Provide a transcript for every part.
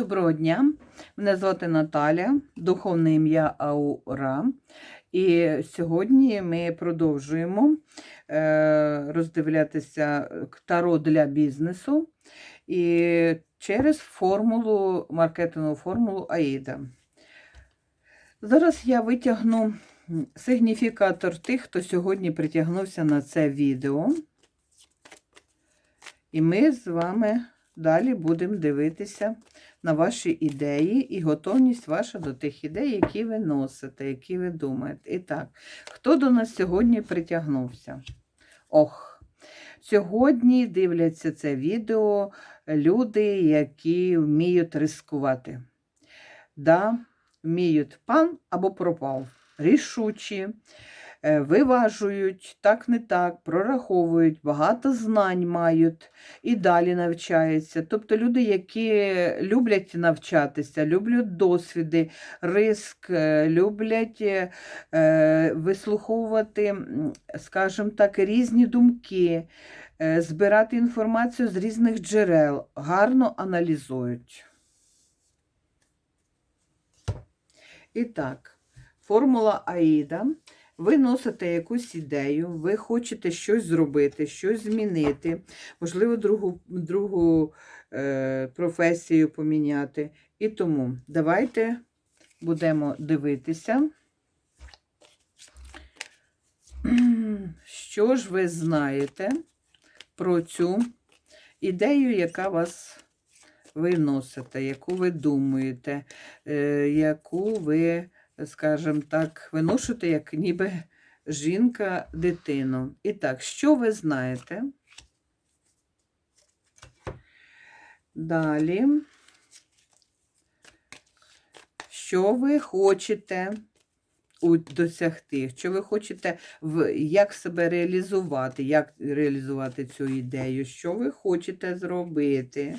Доброго дня, мене звати Наталя, духовне ім'я Аура. І сьогодні ми продовжуємо е, роздивлятися таро для бізнесу і через формулу, маркетингову формулу Аїда. Зараз я витягну сигніфікатор тих, хто сьогодні притягнувся на це відео. І ми з вами далі будемо дивитися на ваші ідеї і готовність ваша до тих ідей, які ви носите, які ви думаєте. І так, хто до нас сьогодні притягнувся? Ох, сьогодні дивляться це відео люди, які вміють рискувати. Да, вміють пан або пропав. Рішучі, виважують, так не так, прораховують, багато знань мають і далі навчаються. Тобто люди, які люблять навчатися, люблять досвіди, риск, е, люблять е, е, вислуховувати, скажімо так, різні думки, е, збирати інформацію з різних джерел, гарно аналізують. І так, формула Аїда. Ви носите якусь ідею, ви хочете щось зробити, щось змінити, можливо, другу, другу е, професію поміняти. І тому давайте будемо дивитися, що ж ви знаєте про цю ідею, яка вас ви носите, яку ви думаєте, е, яку ви скажімо так, виношуєте, як ніби жінка дитину. І так, що ви знаєте? Далі, що ви хочете досягти, що ви хочете, в, як себе реалізувати, як реалізувати цю ідею, що ви хочете зробити?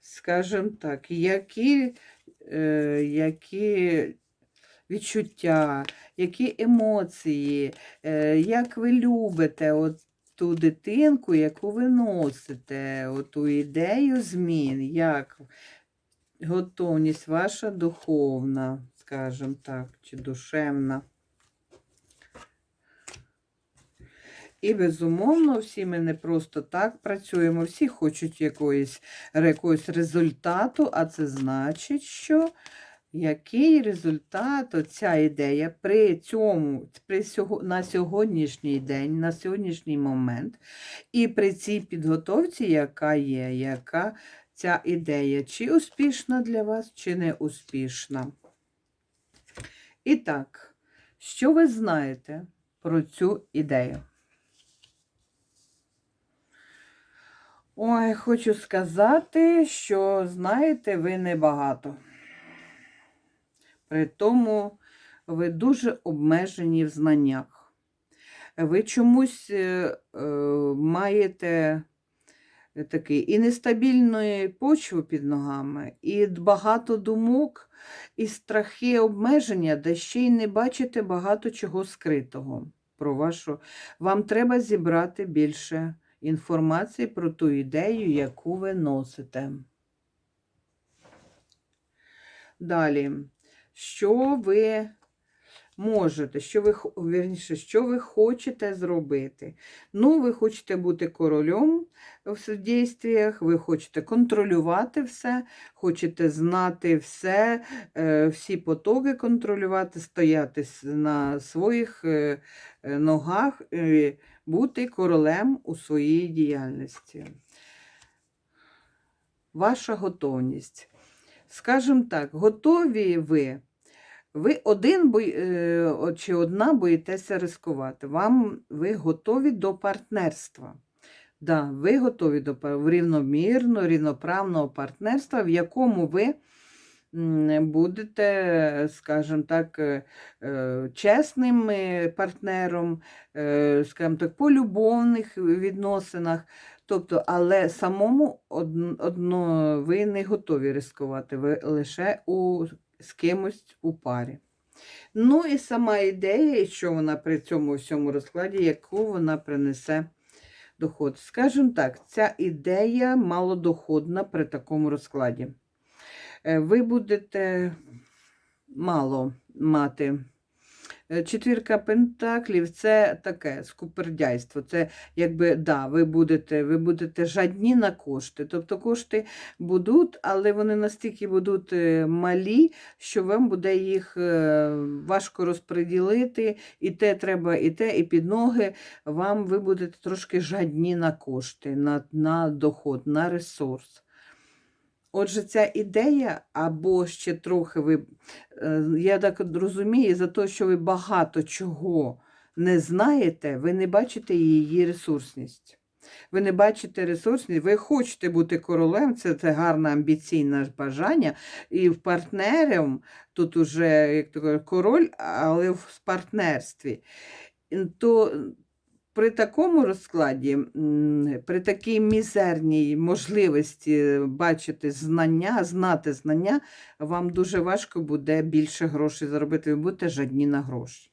Скажімо так, які які відчуття, які емоції, е, як ви любите от ту дитинку, яку ви носите, оту ідею змін, як готовність ваша духовна, скажімо так, чи душевна. І, безумовно, всі ми не просто так працюємо, всі хочуть якоїсь, якогось результату, а це значить, що який результат ця ідея при цьому, при сього, на сьогоднішній день, на сьогоднішній момент, і при цій підготовці, яка є, яка ця ідея, чи успішна для вас, чи не успішна. І так, що ви знаєте про цю ідею? Ой, хочу сказати, що знаєте ви небагато. При тому ви дуже обмежені в знаннях. Ви чомусь е, е, маєте такий і нестабільної почви під ногами, і багато думок, і страхи обмеження, де ще й не бачите багато чого скритого про вашу. Вам треба зібрати більше інформації про ту ідею, яку ви носите. Далі, що ви можете, що ви, вірніше, що ви хочете зробити? Ну, ви хочете бути королем в дійствіях, ви хочете контролювати все, хочете знати все, е, всі потоки контролювати, стояти на своїх е, е, ногах, бути королем у своїй діяльності. Ваша готовність. Скажімо так, готові ви. Ви один е, чи одна боїтеся ризикувати. Вам ви готові до партнерства. Да, ви готові до рівномірно, рівноправного партнерства, в якому ви будете, скажімо так, е, е, чесним е, партнером, скажімо так, по любовних відносинах. Тобто, але самому одно ви не готові ризикувати, ви лише у, з кимось у парі. Ну і сама ідея, що вона при цьому всьому розкладі, яку вона принесе доход. Скажімо так, ця ідея малодоходна при такому розкладі. Е, Ви будете мало мати. Е, Четвірка пентаклів це таке скупердяйство. Це якби да, ви будете, ви будете жадні на кошти. Тобто кошти будуть, але вони настільки будуть е, малі, що вам буде їх важко розподілити. І те треба, і те, і під ноги. Вам ви будете трошки жадні на кошти, на, на доход, на ресурс. Отже, ця ідея, або ще трохи ви, е, я так розумію, за те, що ви багато чого не знаєте, ви не бачите її ресурсність. Ви не бачите ресурсність, ви хочете бути королем, це, це гарне амбіційне бажання. І в партнером, тут уже як то король, але в партнерстві. То при такому розкладі, при такій мізерній можливості бачити знання, знати знання, вам дуже важко буде більше грошей заробити. Ви будете жадні на гроші.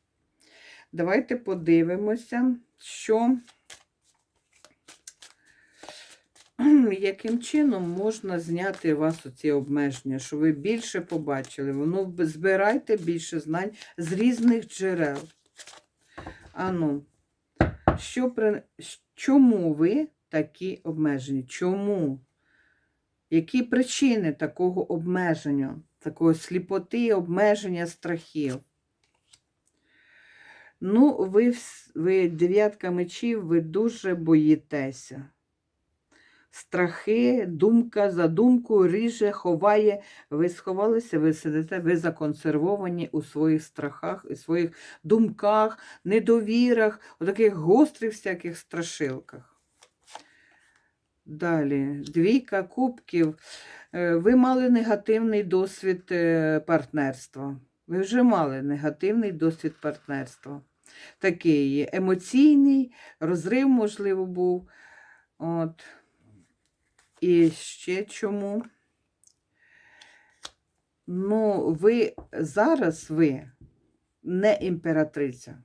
Давайте подивимося, що яким чином можна зняти у вас оці обмеження, що ви більше побачили. Б- збирайте більше знань з різних джерел. Ану, що при... чому ви такі обмежені? Чому? Які причини такого обмеження, такої сліпоти, обмеження страхів? Ну, ви, ви дев'ятка мечів, ви дуже боїтеся. Страхи, думка за думкою ріже, ховає. Ви сховалися, ви сидите, ви законсервовані у своїх страхах, у своїх думках, недовірах, у таких гострих всяких страшилках. Далі, двійка кубків. Е, Ви мали негативний досвід е, партнерства. Ви вже мали негативний досвід партнерства. Такий емоційний, розрив, можливо, був. От. І ще чому? Ну, ви зараз ви не імператриця.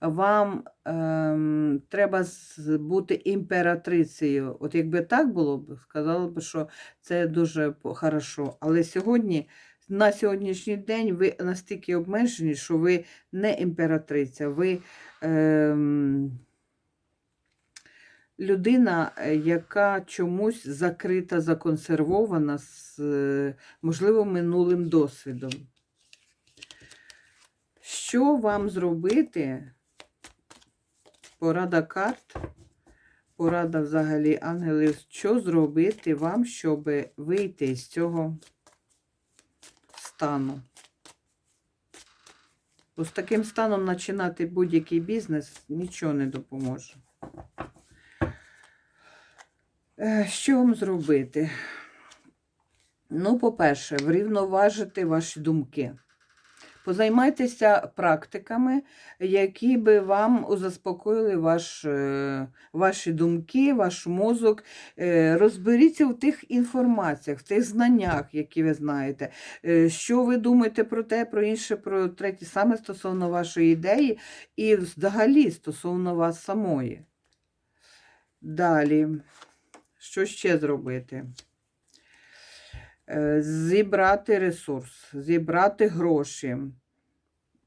Вам ем, треба бути імператрицею. От якби так було б, сказала б, що це дуже хорошо. Але сьогодні, на сьогоднішній день, ви настільки обмежені, що ви не імператриця, ви ем, людина, е, яка чомусь закрита, законсервована з, е, можливо, минулим досвідом. Що вам зробити? Порада карт, порада взагалі ангелів, що зробити вам, щоб вийти з цього стану? Бо з таким станом починати будь-який бізнес нічого не допоможе. Е, Що вам зробити? Ну, по-перше, врівноважити ваші думки. Позаймайтеся практиками, які би вам заспокоїли ваш, е, ваші думки, ваш мозок. Е, Розберіться в тих інформаціях, в тих знаннях, які ви знаєте. Що ви думаєте про те, про інше, про третє, саме стосовно вашої ідеї, і взагалі стосовно вас самої. Далі, що ще зробити? Е, Зібрати ресурс, зібрати гроші.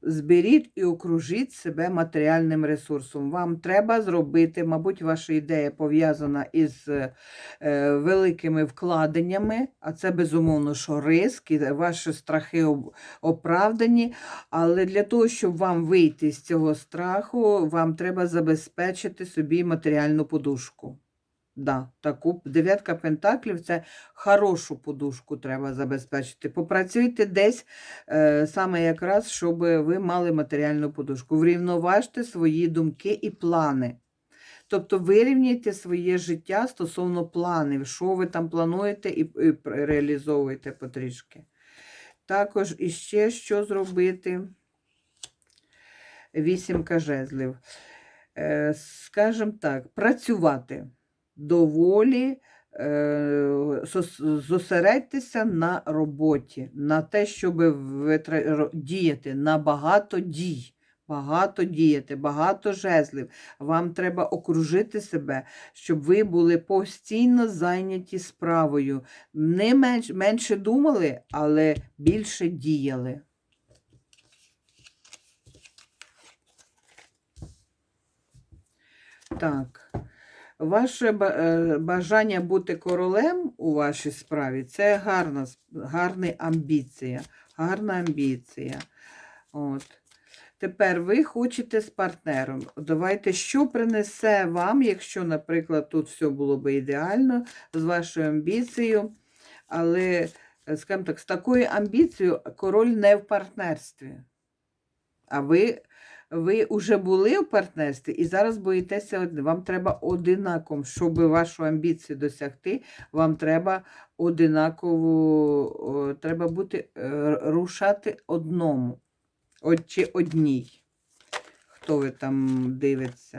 Зберіть і окружіть себе матеріальним ресурсом. Вам треба зробити, мабуть, ваша ідея пов'язана із е, великими вкладеннями, а це безумовно, що риск, і ваші страхи оправдані. Але для того, щоб вам вийти з цього страху, вам треба забезпечити собі матеріальну подушку. Да, таку дев'ятка пентаклів це хорошу подушку треба забезпечити. Попрацюйте десь е, саме якраз, щоб ви мали матеріальну подушку. Врівноважте свої думки і плани. Тобто вирівняйте своє життя стосовно планів, що ви там плануєте і, і реалізовуєте потрішки. Також іще що зробити? Вісімка жезлів. Е, Скажімо так, працювати доволі е, зосередьтеся на роботі, на те, щоб діяти на багато дій. багато діяти, багато жезлів. Вам треба окружити себе, щоб ви були постійно зайняті справою. Не менш, менше думали, але більше діяли. Так. Ваше е, бажання бути королем у вашій справі це гарна, гарна амбіція. Гарна амбіція. От. Тепер ви хочете з партнером. Давайте, що принесе вам, якщо, наприклад, тут все було би ідеально з вашою амбіцією, але, е, скажімо так, з такою амбіцією король не в партнерстві. А ви, ви вже були в партнерстві і зараз боїтеся, вам треба одинаково, щоб вашу амбіцію досягти, вам треба одинаково, треба бути, е, рушати одному, од, чи одній. Хто ви там дивиться?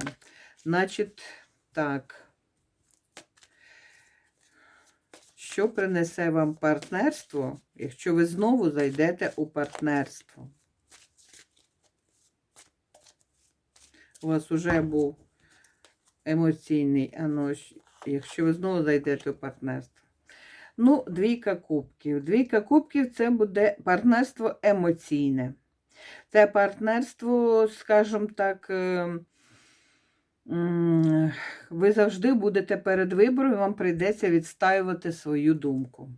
Значить, так. Що принесе вам партнерство, якщо ви знову зайдете у партнерство? У вас вже був емоційний, а ну, якщо ви знову зайдете у партнерство. Ну, двійка кубків. Двійка кубків це буде партнерство емоційне. Це партнерство, скажімо так, е, ви завжди будете перед вибором, і вам прийдеться відстаювати свою думку.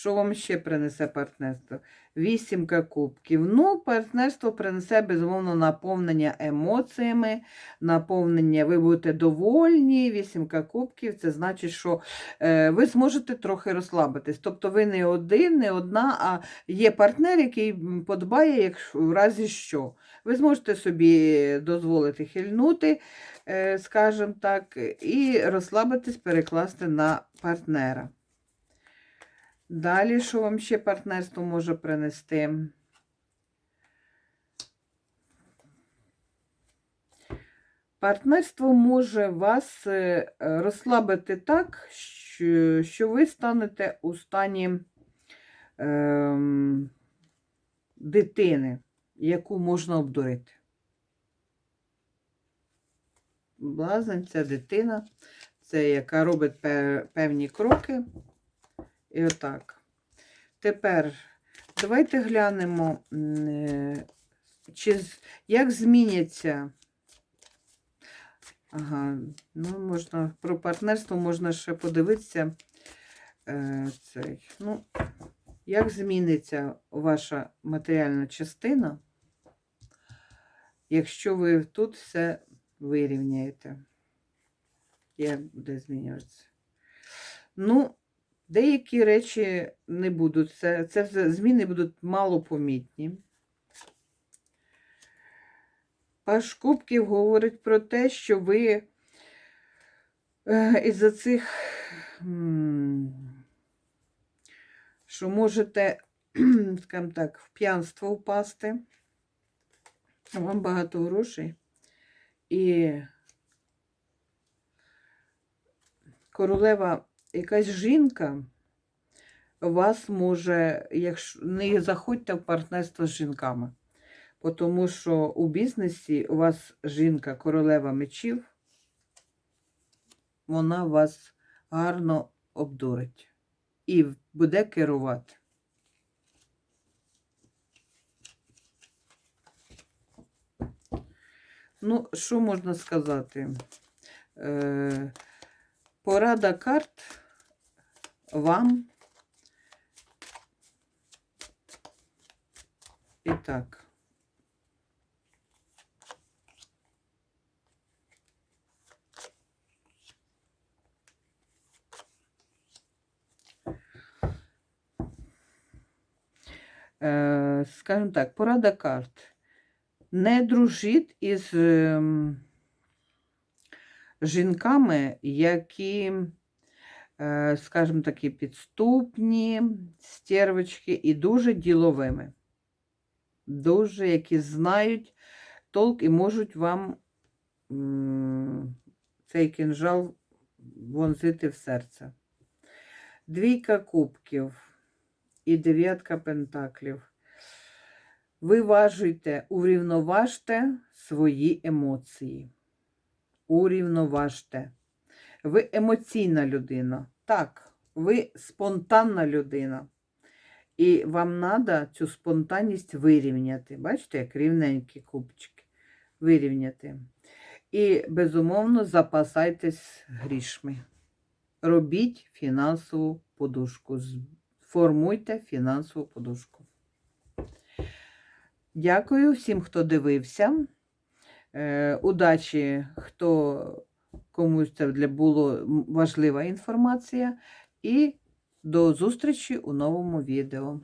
Що вам ще принесе партнерство? Вісімка кубків. Ну, партнерство принесе, безумовно, наповнення емоціями, наповнення, ви будете довольні. Вісімка кубків це значить, що е, ви зможете трохи розслабитись. Тобто ви не один, не одна, а є партнер, який подбає, якщо в разі що. Ви зможете собі дозволити хильнути, е, скажімо так, і розслабитись, перекласти на партнера. Далі, що вам ще партнерство може принести? Партнерство може вас е, е, розслабити так, що, ви станете у стані ем, дитини, яку можна обдурити. Блазень це дитина, це яка робить певні кроки. І отак. Тепер давайте глянемо, е, чи, як зміняться. Ага, ну можна про партнерство можна ще подивитися. Е, цей, ну, як зміниться ваша матеріальна частина, якщо ви тут все вирівняєте? Як буде змінюватися? Ну, Деякі речі не будуть, це, це зміни будуть малопомітні. Паш Кубків говорить про те, що ви е, із-за цих, що можете, скажімо так, в п'янство впасти. Вам багато грошей. І королева якась жінка вас може, якщо не заходьте в партнерство з жінками, тому що у бізнесі у вас жінка королева мечів, вона вас гарно обдурить і буде керувати. Ну, що можна сказати? Е, порада карт вам. І так. Е, скажімо так, порада карт. Не дружіть із ем, жінками, які, скажімо такі, підступні, стервочки і дуже діловими. Дуже, які знають толк і можуть вам цей кинжал вонзити в серце. Двійка кубків і дев'ятка пентаклів. Виважуйте, урівноважте свої емоції. Урівноважте. Ви емоційна людина. Так, ви спонтанна людина. І вам треба цю спонтанність вирівняти. Бачите, як рівненькі кубчики. Вирівняти. І, безумовно, запасайтесь грішми. Робіть фінансову подушку. Формуйте фінансову подушку. Дякую всім, хто дивився. Е, удачі, хто комусь це для було важлива інформація. І до зустрічі у новому відео.